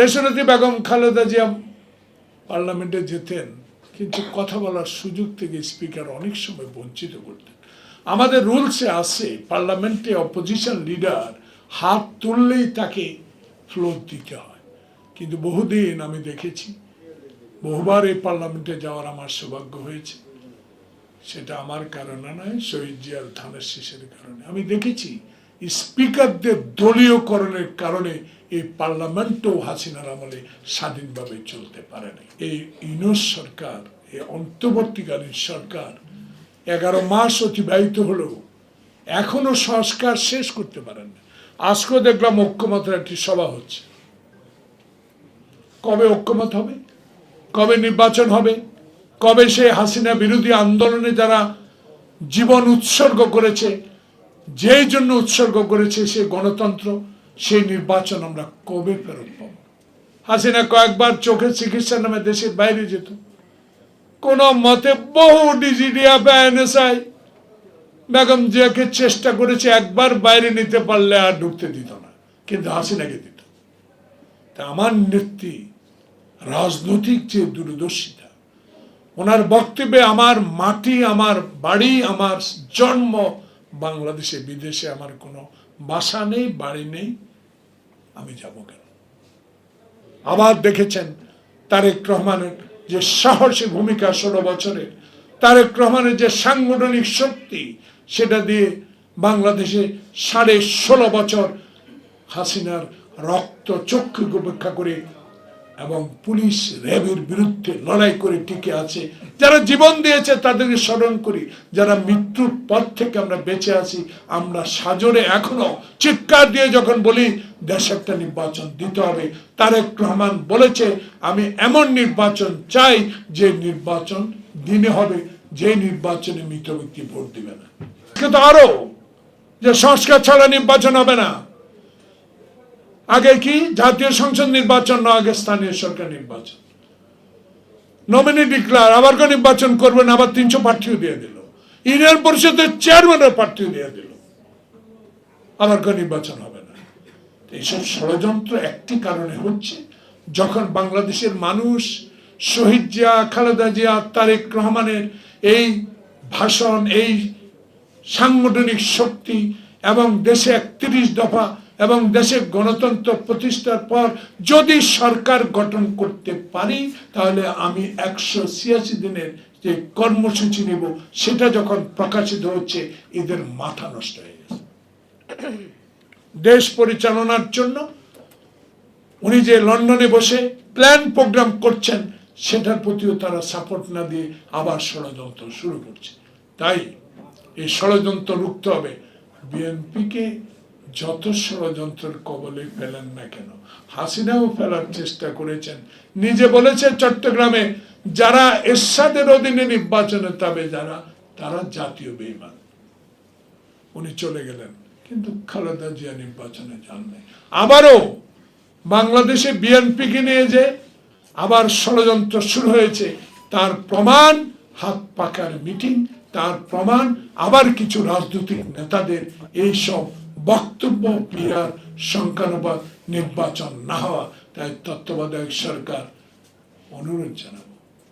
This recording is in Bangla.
দেশনেত্রী বেগম খালেদা জিয়া পার্লামেন্টে যেতেন, কিন্তু কথা বলার সুযোগ থেকে স্পিকার অনেক সময় বঞ্চিত করতেন। আমাদের রুলসে আছে, পার্লামেন্টে অপোজিশন লিডার হাত তুললেই তাকে ফ্লোর দিতে হয়। কিন্তু বহুদিন আমি দেখেছি, বহুবার এই পার্লামেন্টে যাওয়ার আমার সৌভাগ্য হয়েছে। সেটা আমার কারণে নয়, শহীদ জিয়ার ধানের শীষের কারণে। আমি দেখেছি স্পিকারদের দলীয়করণের কারণে এই পার্লামেন্টও হাসিনার আমলে স্বাধীনভাবে চলতে পারে না এই ইউনুস সরকার, এই অন্তর্বর্তীকালীন সরকার এগারো মাস অতিবাহিত হলেও এখনও সংস্কার শেষ করতে পারেন না। আজকেও দেখলাম ঐক্যমতের একটি সভা হচ্ছে। কবে ঐক্যমত হবে? কবে নির্বাচন হবে? কবে সে হাসিনা বিরোধী আন্দোলনে যারা জীবন উৎসর্গ করেছে যেই জন্য উৎসর্গ করেছে সে গণতন্ত্র, সেই নির্বাচন আমরা কবে ফেরত পাব? হাসিনা কয়েকবার চোখের চিকিৎসার নামে দেশের বাইরে যেত। কোন মতে বহু ডিজিডিয়া বা বেগম জিয়াকে চেষ্টা করেছে একবার বাইরে নিতে পারলে আর ঢুকতে দিত না, কিন্তু হাসিনাকে দিত। তা আমার নেত্রী, রাজনৈতিক যে দূরদর্শিতা, ওনার বক্তব্যে আমার মাটি, আমার বাড়ি, আমার জন্ম বাংলাদেশে, বিদেশে আমার কোনো বাসা নেই, বাড়ি নেই, আমি যাব কেন? আবার দেখেছেন তারেক রহমানের যে সাহসী ভূমিকা ষোলো বছরের তারেক রহমানের যে সাংগঠনিক শক্তি, সেটা দিয়ে বাংলাদেশে সাড়ে ষোলো বছর হাসিনার রক্ত চক্ষু উপেক্ষা করে এবং পুলিশ র্যাবের বিরুদ্ধে লড়াই করে টিকে আছে। যারা জীবন দিয়েছে, তাদেরকে স্মরণ করি, যারা মৃত্যুর পর থেকে আমরা বেঁচে আছি, আমরা সাজরে এখনও চিৎকার দিয়ে যখন বলি, দেশ একটা নির্বাচন দিতে হবে। তারেক রহমান বলেছে, আমি এমন নির্বাচন চাই যে নির্বাচন দিনে হবে, যে নির্বাচনে মৃত ব্যক্তি ভোট দিবে না। কিন্তু আরও যে সংস্কার ছাড়া নির্বাচন হবে না। আগে কি? জাতীয় সংসদ নির্বাচন, না আগে স্থানীয় সরকার নির্বাচন? নমিনি ডিক্লার আবার নির্বাচন করবেন আবার তিনশো প্রার্থীও দিয়ে দিল। ইউনিয়ন পরিষদের চেয়ারম্যানের প্রার্থীও দিয়ে দিল। আবার নির্বাচন হবে না। এইসব ষড়যন্ত্র একটি কারণে হচ্ছে, যখন বাংলাদেশের মানুষ শহীদ জিয়া, খালেদা জিয়া, তারেক রহমানের এই ভাষণ, এই সাংগঠনিক শক্তি এবং দেশে একত্রিশ দফা এবং দেশে গণতন্ত্র প্রতিষ্ঠার পর যদি সরকার গঠন করতে পারি, তাহলে আমি একশো ছিয়াশি দিনের যে কর্মসূচি নেব, সেটা যখন প্রকাশিত হচ্ছে, এদের মাথা নষ্ট হয়ে গেছে। দেশ পরিচালনার জন্য উনি যে লন্ডনে বসে প্ল্যান প্রোগ্রাম করছেন, সেটার প্রতিও তারা সাপোর্ট না দিয়ে আবার ষড়যন্ত্র শুরু করছে। তাই এই ষড়যন্ত্র রুখতে হবে। বিএনপিকে যত ষড়যন্ত্রের কবলে ফেলেন না কেন? হাসিনাও ফেলার চেষ্টা করেছেন। নিজে বলেছে চট্টগ্রামে যারা এরশাদের অধীনে নির্বাচনে তবে যারা, তারা জাতীয় বেইমান উনি চলে গেলেন, কিন্তু খালেদা জিয়া নির্বাচনে যান নাই। আবারও বাংলাদেশে বিএনপিকে নিয়ে যে আবার ষড়যন্ত্র শুরু হয়েছে, তার প্রমাণ, হাত পাকার মিটিং, তার প্রমাণ, আবার কিছু রাজনৈতিক নেতাদের এইসব বক্তব্য ক্রিয়ার সংখ্যানুপাত নির্বাচন না হওয়া তাই তত্ত্বাবধায়ক সরকার অনুরোধ জানাবে।